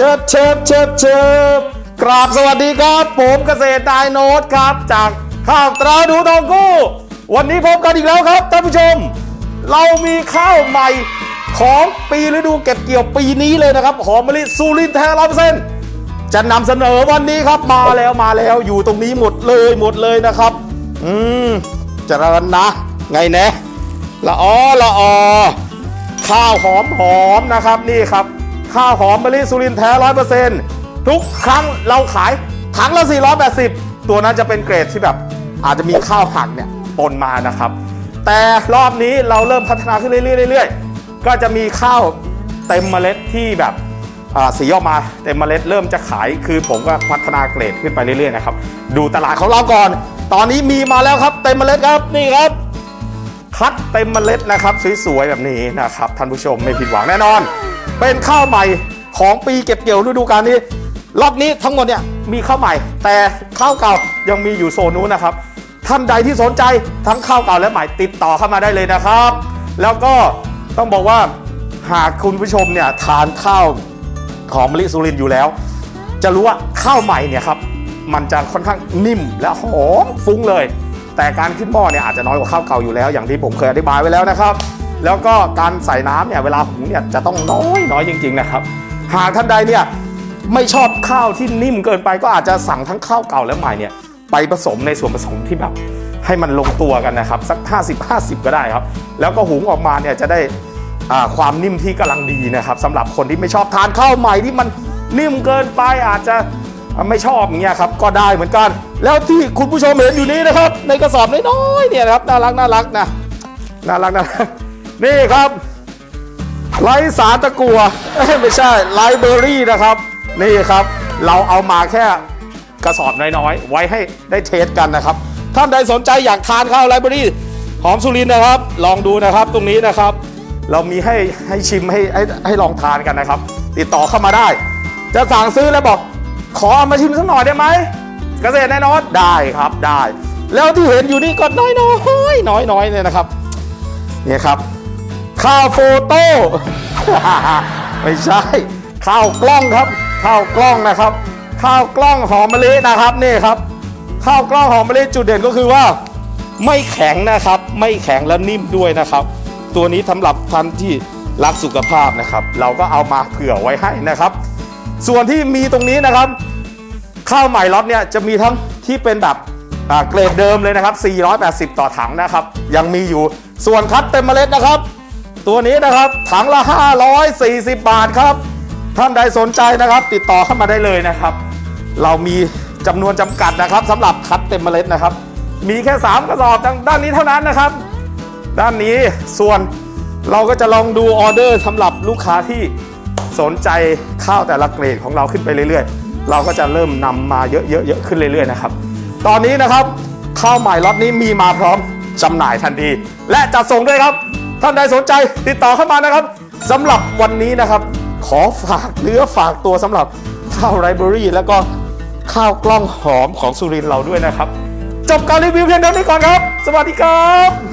เชิบเชิบเชิบเชิบกราบสวัสดีครับ ผมเกษตรนายโนตครับ จากข้าวตราดูทองกู้ วันนี้พบกันอีกแล้วครับท่านผู้ชม เรามีข้าวใหม่ของปีฤดูเก็บเกี่ยวปีนี้เลยนะครับ หอมมะลิซูรินแท้ร้อยเปอร์เซ็นต์จะนำเสนอวันนี้ครับมาแล้วมาแล้วอยู่ตรงนี้หมดเลยหมดเลยนะครับ อืมจริญนะ ไงแนะละออละออข้าวหอมหอมนะครับนี่ครับ ข้าวหอมมะลิสุรินแท้ร้อยเปอร์เซ็นต์ทุกครั้งเราขายถังละ 480 ตัวนั้นจะเป็นเกรดที่แบบอาจจะมีข้าวหักเนี่ยปนมานะครับ แต่รอบนี้เราเริ่มพัฒนาขึ้นเรื่อยๆๆก็จะมีข้าวเต็มเมล็ดที่แบบสีออกมาเต็มเมล็ดเริ่มจะขายคือผมก็พัฒนาเกรดขึ้นไปเรื่อยๆนะครับดูตลาดของเราก่อน ตอนนี้มีมาแล้วครับ เต็มเมล็ดครับนี่ครับ คัดเต็มเมล็ดนะครับสวยๆแบบนี้นะครับท่านผู้ชมไม่ผิดหวังแน่นอน เป็นข้าวใหม่ของปีเก็บเกี่ยวฤดูกาลนี้ รอบนี้ทั้งหมดเนี่ยมีข้าวใหม่ แต่ข้าวเก่ายังมีอยู่โซนนู้นนะครับ ท่านใดที่สนใจทั้งข้าวเก่าและใหม่ติดต่อเข้ามาได้เลยนะครับ แล้วก็ต้องบอกว่าหากคุณผู้ชมเนี่ยทานข้าวหอมมะลิสุรินอยู่แล้ว จะรู้ว่าข้าวใหม่เนี่ยครับมันจะค่อนข้างนิ่มและหอมฟุ้งเลย แต่การขึ้นหม้อเนี่ยอาจจะน้อยกว่าข้าวเก่าอยู่แล้ว อย่างที่ผมเคยอธิบายไว้แล้วนะครับ แล้วก็การใส่น้ำเนี่ยเวลาหุงเนี่ยจะต้องน้อยน้อยจริง ๆ นะครับ หากท่านใดเนี่ยไม่ชอบข้าวที่นิ่มเกินไปก็อาจจะสั่งทั้งข้าวเก่าและใหม่เนี่ยไปผสมในส่วนผสมที่แบบให้มันลงตัวกันนะครับสัก 50 50 ก็ได้ครับ แล้วก็หุงออกมาเนี่ยจะได้ความนิ่มที่กำลังดีนะครับสำหรับคนที่ไม่ชอบทานข้าวใหม่ที่มันนิ่มเกินไปอาจจะไม่ชอบอย่างเงี้ยครับก็ได้เหมือนกัน แล้วที่คุณผู้ชมเห็นอยู่นี้นะครับ ในกระสอบน้อยๆเนี่ยนะครับน่ารักน่ารักนะน่ารักนะ นี่ครับไลสารตะกัวไม่ใช่ไลเบอรี่นะครับ นี่ครับ เราเอามาแค่กระสอบน้อยๆ ไว้ให้ได้เทสกันนะครับ ท่านใดสนใจอยากทานข้าวไลเบอรี่หอมสุรินนะครับ ลองดูนะครับตรงนี้นะครับ เรามีให้ให้ชิมให้ให้ให้ลองทานกันนะครับ ติดต่อเข้ามาได้ จะสั่งซื้อแล้วบอก ขอเอามาชิมสักหน่อยได้ไหมเกษตรแน่นอนได้ครับได้ แล้วที่เห็นอยู่นี่ก็น้อยน้อยน้อยน้อยๆเลยนะครับเนี่ยครับ ข้าวโฟโต้ ไม่ใช่ ข้าวกล้องครับ ข้าวกล้องนะครับ ข้าวกล้องหอมมะลินะครับนี่ครับ ข้าวกล้องหอมมะลิจุดเด่นก็คือว่า ไม่แข็งนะครับ ไม่แข็งและนิ่มด้วยนะครับ ตัวนี้สำหรับท่านที่รักสุขภาพนะครับ เราก็เอามาเผื่อไว้ให้นะครับ ส่วนที่มีตรงนี้นะครับ ข้าวใหม่ล็อตเนี่ยจะมีทั้งที่เป็นแบบเกรดเดิมเลยนะครับ 480 ต่อถังนะครับ ยังมีอยู่ ส่วนคัดเต็มเมล็ดนะครับ ตัวนี้นะครับถังละ 540 บาทครับ ท่านใดสนใจนะครับ ติดต่อเข้ามาได้เลยนะครับ เรามีจำนวนจำกัดนะครับสำหรับคัดเต็มเมล็ดนะครับ มีแค่ 3 กระสอบด้านนี้เท่านั้นนะครับ ด้านนี้ส่วนเราก็จะลองดูออเดอร์สำหรับลูกค้าที่สนใจข้าวแต่ละเกรดของเราขึ้นไปเรื่อยๆ เราก็จะเริ่มนำมาเยอะๆๆขึ้นเรื่อยๆนะครับ ตอนนี้นะครับข้าวใหม่ล็อตนี้มีมาพร้อมจำหน่ายทันที และจัดส่งด้วยครับ ท่านใดสนใจติดต่อเข้ามานะครับสำหรับวันนี้นะครับ ขอฝากเนื้อฝากตัวสำหรับข้าวไรเบอรี่แล้วก็ข้าวกล้องหอมของสุรินเราด้วยนะครับ จบการรีวิวเพียงเท่านี้ก่อนครับ สวัสดีครับ